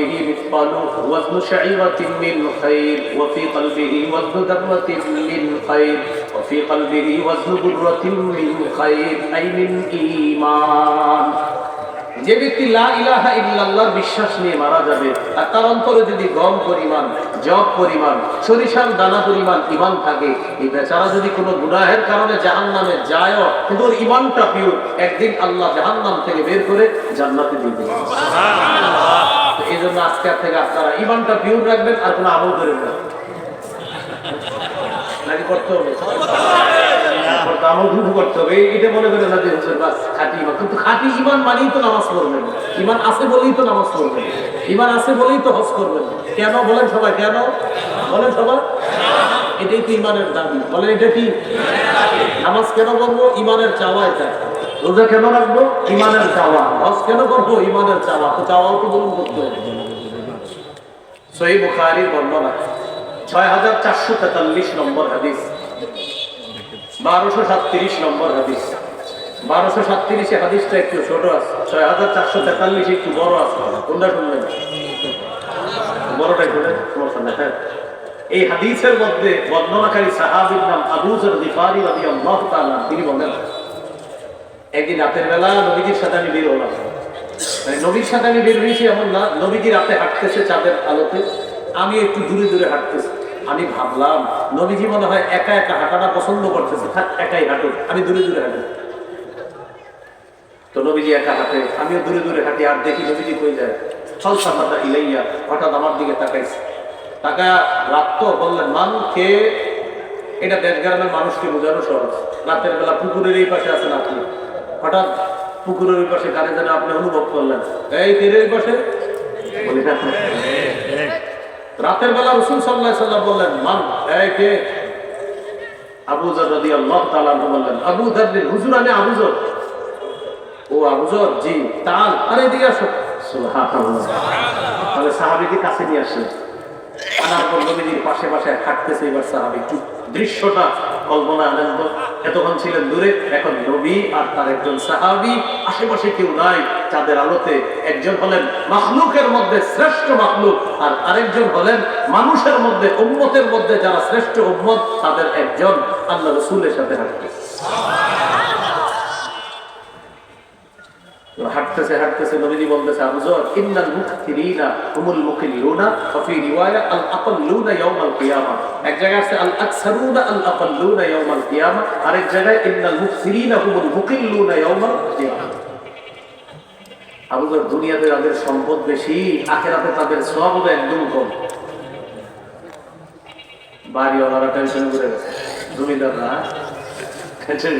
قلبه مثقال وزن شعيرة من خير وفي قلبه وزن ذرة من خير وفي قلبه وزن ذرة من خير أي من إيمان যে ব্যক্তি লা ইলাহা ইল্লাল্লাহর বিশ্বাস নিয়ে মারা যাবে আর তার অন্তরে যদি গম পরিমাণ জব পরিমাণ সরিষার দানা পরিমাণ ইমান থাকে এই বেচারা যদি কোনো গুনাহের কারণে জাহান্নামে যায়ও কিন্তু ওর ইমানটা পিওর একদিন আল্লাহ জাহান্নাম থেকে বের করে জান্নাতে দিয়ে দেবে তো এই জন্য আজকের থেকে আপনারা ইমানটা পিওর রাখবেন, আর কোনো আমল করেন না। মনে ইমান। মানেই তো নামাজ পড়বেন। ইমান আছে বলেই তো নামাজ পড়বেন। ইমান আছে বলেই তো হজ করবেন। কেন? বলেন সবাই, কেন? বলেন সবাই। এটাই তো ইমানের দাবি। বলেন, এটা কি? নামাজ কেন করব ইমানের চাওয়া এটা রোজা কেন রাখব? ইমানের চাওয়া। হজ কেন করব? ইমানের চাওয়া। তো চাওয়াও তো বলুন করতে হবে। সহি বুখারির বর্ণনা। ছয় হাজার চারশো তেতাল্লিশ নম্বর হাদিস। বারোশো সাতত্রিশ নম্বর হাদিস। বারোশো সাতত্রিশে হাদিসটা একটু ছোট আছে। ছয় হাজার চারশো তেতাল্লিশ একটু বড় আছে। কোনটা শুনলেন বড়টাই শুনে সমস্যা নেই। হ্যাঁ। এই হাদিসের মধ্যে বর্ণনাকারী সাহাবির নাম আবুজর দিফারি রাদি আল্লাহ তিনি বলেন একদিন রাতের বেলা নবীজির সাথে আমি বের হলাম। মানে নবীর সাথে আমি বের হয়েছি এমন না, নবীজি রাতে হাঁটতেছে চাঁদের আলোতে, আমি একটু দূরে দূরে হাঁটতেছি। আমি ভাবলাম, নবীজি মনে হয় একা একা হাঁটাটা পছন্দ করতেছে, থাক, একাই হাঁটো আমি দূরে দূরে হাঁটি তো নবীজি একা হাঁটে, আমিও দূরে দূরে হাঁটি, আর দেখি নবীজি কই যায়। ফলসা পাতা ইলাইয়া, হঠাৎ আমার দিকে তাকাইছে। টাকা রাখতো বললেন, মান খেয়ে এটা দেশ গ্রামের মানুষকে বোঝানো সহজ। রাতের বেলা পুকুরের এই পাশে আছেন আপনি। হঠাৎ পুকুরের পাশে কারে যেন আপনি অনুভব করলেন। এই তীরের পাশে? রাতের বেলা রসুল সাল্লাহ সাল্লাম বললেন মান এই কে? আল্লাহ তাআলা বললেন আবু দারদিন হুজুর আমি ও আবু জর জি তাল আরে এদিকে আসো। তাহলে সাহাবীকে কাছে নিয়ে আসলেন। আনার পর নবীজির পাশে পাশে হাঁটতেছে এবার সাহাবি। দৃশ্যটা কল্পনা আনন্দ। এতক্ষণ ছিলেন দূরে, এখন নবী আর তার একজন সাহাবি। আশেপাশে কেউ নাই, চাঁদের আলোতে একজন হলেন মাহলুকের মধ্যে শ্রেষ্ঠ মাহলুক আর আরেকজন হলেন মানুষের মধ্যে, উম্মতের মধ্যে যারা শ্রেষ্ঠ উম্মত, তাদের একজন, আল্লাহ রসুলের সাথে হাঁটতেছে হাঁটতেছে হাঁটতেছে, নবীজি বলতেছে ইন্নাল হুমুল মুকিল্লুনা ওয়া ফি রিওয়ায়া আল আকাল্লুনা কিয়ামা। এক জায়গায় আছে, আল আকসারুনা আল আকাল্লুনা কিয়ামা। আরেক জায়গায়, ইন্নাল হুমুল ইয়াউমাল কিয়ামা। আবুজর, দুনিয়াতে তাদের সম্পদ বেশি, আখেরাতে তাদের সব হবে একদম কম। বাড়িওয়ালারা টেনশন করে গেছে। জমিদাররা টেনশন